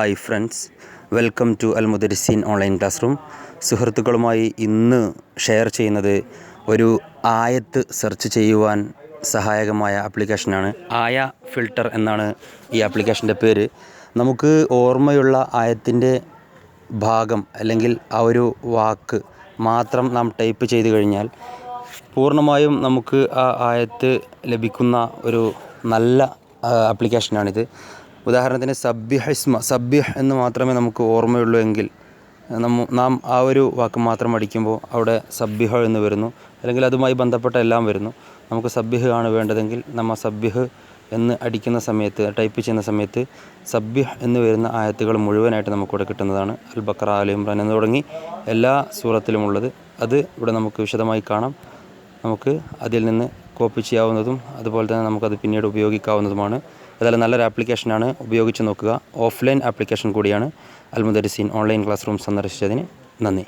Hi friends welcome to Al Mudarriseen online classroom സുഹൃത്തുക്കളുമായി ഇന്ന് share ചെയ്യുന്നത് ഒരു ആയത്ത് സെർച്ച് ചെയ്യുവാൻ സഹായകമായ ആപ്ലിക്കേഷനാണ്. ആയ ഫിൽട്ടർ എന്നാണ് ഈ ആപ്ലിക്കേഷന്റെ പേര്. നമുക്ക് ഓർമ്മയുള്ള ആയത്തിന്റെ ഭാഗം അല്ലെങ്കിൽ ആ ഒരു വാക്ക് മാത്രം നാം ടൈപ്പ് ചെയ്ത് കഴിഞ്ഞാൽ പൂർണമായും നമുക്ക് ആ ആയത്ത് ലഭിക്കുന്ന ഒരു നല്ല ആപ്ലിക്കേഷനാണിത്. ഉദാഹരണത്തിന് സബ്യഹിസ്മ സബ്യഹ് എന്ന് മാത്രമേ നമുക്ക് ഓർമ്മയുള്ളൂ എങ്കിൽ നാം ആ ഒരു വാക്ക് മാത്രം അടിക്കുമ്പോൾ അവിടെ സബ്യഹ എന്ന് വരുന്നു. അല്ലെങ്കിൽ അതുമായി ബന്ധപ്പെട്ട എല്ലാം വരുന്നു. നമുക്ക് സബ്യഹ് ആണ് വേണ്ടതെങ്കിൽ നമ്മ സബ്യഹ് എന്ന് അടിക്കുന്ന സമയത്ത് ടൈപ്പ് ചെയ്യുന്ന സമയത്ത് സബ്യഹ് എന്ന് വരുന്ന ആയത്തുകൾ മുഴുവനായിട്ട് നമുക്കിവിടെ കിട്ടുന്നതാണ്. അൽ ബക്ര അൽ ഇമ്രാൻ എന്ന് തുടങ്ങി എല്ലാ സൂറത്തിലുമുള്ളത് അത് ഇവിടെ നമുക്ക് വിശദമായി കാണാം. നമുക്ക് അതിൽ നിന്ന് കോപ്പി ചെയ്യാവുന്നതും അതുപോലെ തന്നെ നമുക്കത് പിന്നീട് ഉപയോഗിക്കാവുന്നതുമാണ്. ഏതായാലും നല്ലൊരു ആപ്ലിക്കേഷനാണ് ഉപയോഗിച്ച് നോക്കുക. ഓഫ്ലൈൻ ആപ്ലിക്കേഷൻ കൂടിയാണ്. അൽമുദരിസീൻ ഓൺലൈൻ ക്ലാസ് റൂം സന്ദർശിച്ചതിന് നന്ദി.